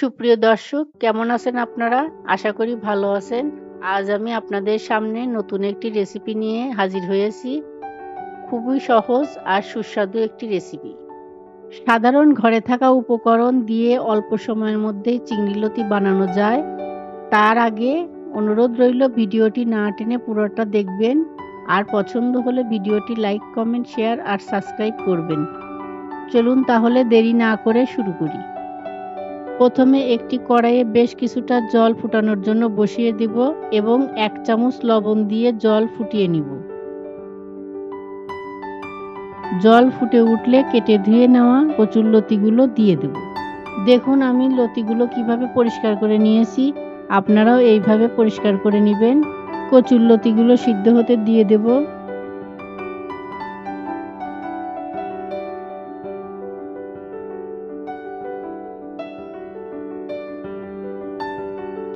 সুপ্রিয় দর্শক, কেমন আছেন আপনারা? আশা করি ভালো আছেন। আজ আমি আপনাদের সামনে নতুন একটি রেসিপি নিয়ে হাজির হয়েছি। খুবই সহজ আর সুস্বাদু একটি রেসিপি সাধারণ ঘরে থাকা উপকরণ দিয়ে অল্প সময়ের মধ্যেই চিংড়ি লতি বানানো যায়। তার আগে অনুরোধ রইল, ভিডিওটি না টেনে পুরোটা দেখবেন। আর পছন্দ হলে ভিডিওটি লাইক, কমেন্ট, শেয়ার আর সাবস্ক্রাইব করবেন। চলুন তাহলে দেরি না করে শুরু করি। প্রথমে একটি কড়াইয়ে বেশ কিছুটা জল ফুটানোর জন্য বসিয়ে দিব এবং এক চামচ লবণ দিয়ে জল ফুটিয়ে নিব। জল ফুটে উঠলে কেটে ধুয়ে নেওয়া কচুর লতিগুলো দিয়ে দেব। দেখুন আমি লতিগুলো কীভাবে পরিষ্কার করে নিয়েছি। আপনারাও এইভাবে পরিষ্কার করে নেবেন। কচুর লতিগুলো সিদ্ধ হতে দিয়ে দেব।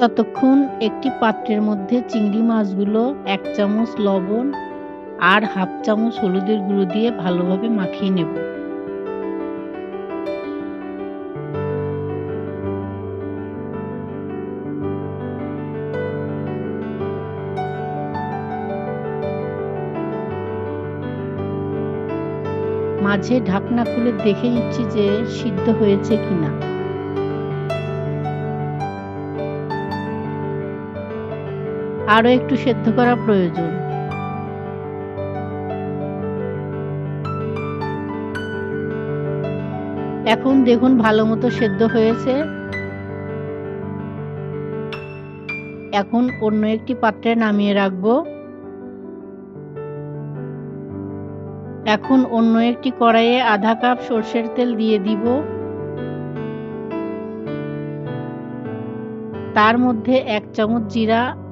ততক্ষণ একটি পাত্রের মধ্যে চিংড়ি মাছগুলো এক চামচ লবণ আর হাফ চামচ হলুদের গুঁড়ো দিয়ে ভালোভাবে মাখিয়ে নেব। মাঝে ঢাকনা খুলে দেখে নিচ্ছি যে সিদ্ধ হয়েছে কিনা। আরও একটু সেদ্ধ করা প্রয়োজন। এখন দেখুন ভালো মতো সেদ্ধ হয়েছে। এখন অন্য একটি পাত্রে নামিয়ে রাখব। এখন অন্য একটি কড়াইয়ে আধা কাপ সর্ষের তেল দিয়ে দিব। তার মধ্যে এক চামচ জিরা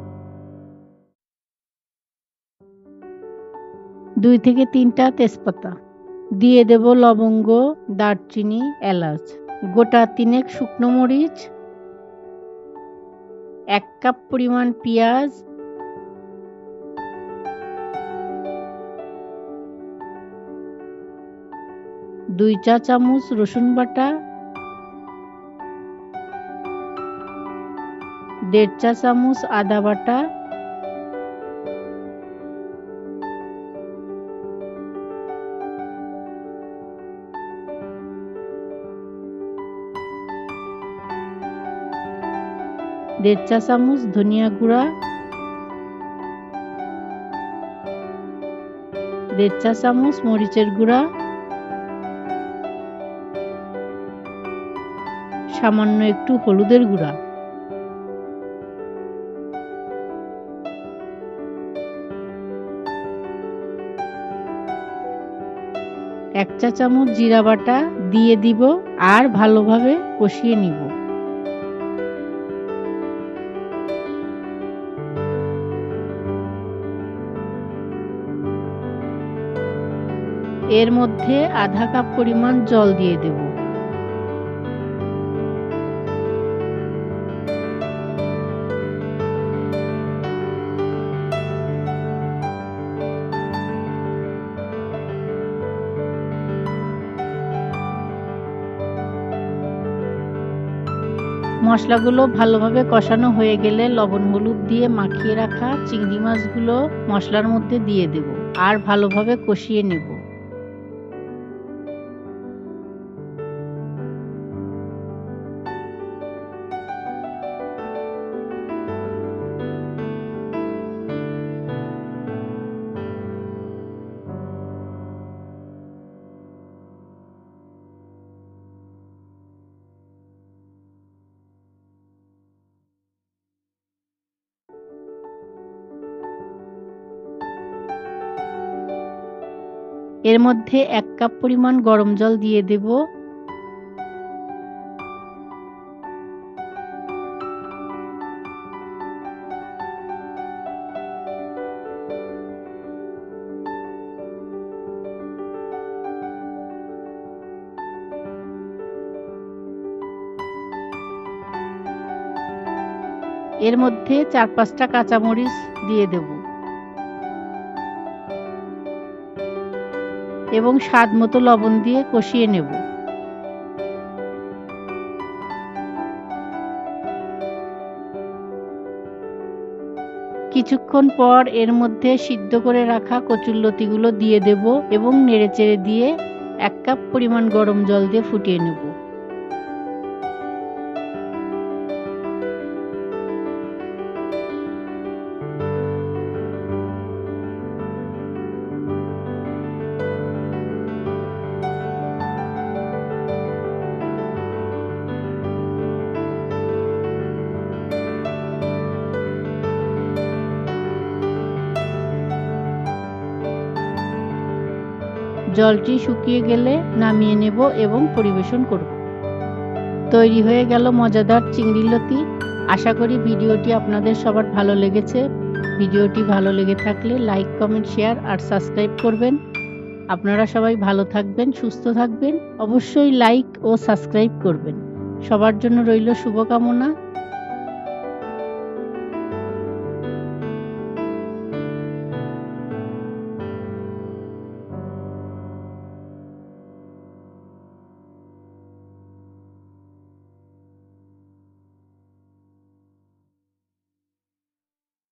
দুই থেকে তিনটা তেজপাতা। দিয়ে দেব লবঙ্গ, দারচিনি, এলাচ। গোটা তিনেক শুকনো মরিচ, এক কাপ পরিমাণ পেঁয়াজ, দুই চা চামচ রসুন বাটা, দেড় চা চামচ আদা বাটা দেড় চা চামচ ধনিয়া গুঁড়া দেড় চা চামচ মরিচের গুঁড়া সামান্য একটু হলুদের গুঁড়া এক চা চামচ জিরা বাটা দিয়ে দিব আর ভালোভাবে কষিয়ে নিব এর মধ্যে আধা কাপ পরিমাণ জল দিয়ে দেব। মশলাগুলো ভালোভাবে কষানো হয়ে গেলে লবণ হলুদ দিয়ে মাখিয়ে রাখা চিংড়ি মাছগুলো মশলার মধ্যে দিয়ে দেব আর ভালোভাবে কষিয়ে নেব। এর মধ্যে এক কাপ পরিমাণ গরম জল দিয়ে দেব। এর মধ্যে চার পাঁচটা কাঁচামরিচ দিয়ে দেবো। এবং স্বাদ মতো লবণ দিয়ে কষিয়ে নেব। কিছুক্ষণ পর এর মধ্যে সিদ্ধ করে রাখা কচুরলতিগুলো দিয়ে দেব এবং নেড়েচেড়ে দিয়ে এক কাপ পরিমাণ গরম জল দিয়ে ফুটিয়ে নেব। জলটি শুকিয়ে গেলে নামিয়ে নেব এবং পরিবেশন করব। তৈরি হয়ে গেল মজাদার চিংড়ি লতি। আশা করি ভিডিওটি আপনাদের সবার ভালো লেগেছে। ভিডিওটি ভালো লেগে থাকলে লাইক, কমেন্ট, শেয়ার আর সাবস্ক্রাইব করবেন। আপনারা সবাই ভালো থাকবেন, সুস্থ থাকবেন। অবশ্যই লাইক ও সাবস্ক্রাইব করবেন। সবার জন্য রইল শুভকামনা।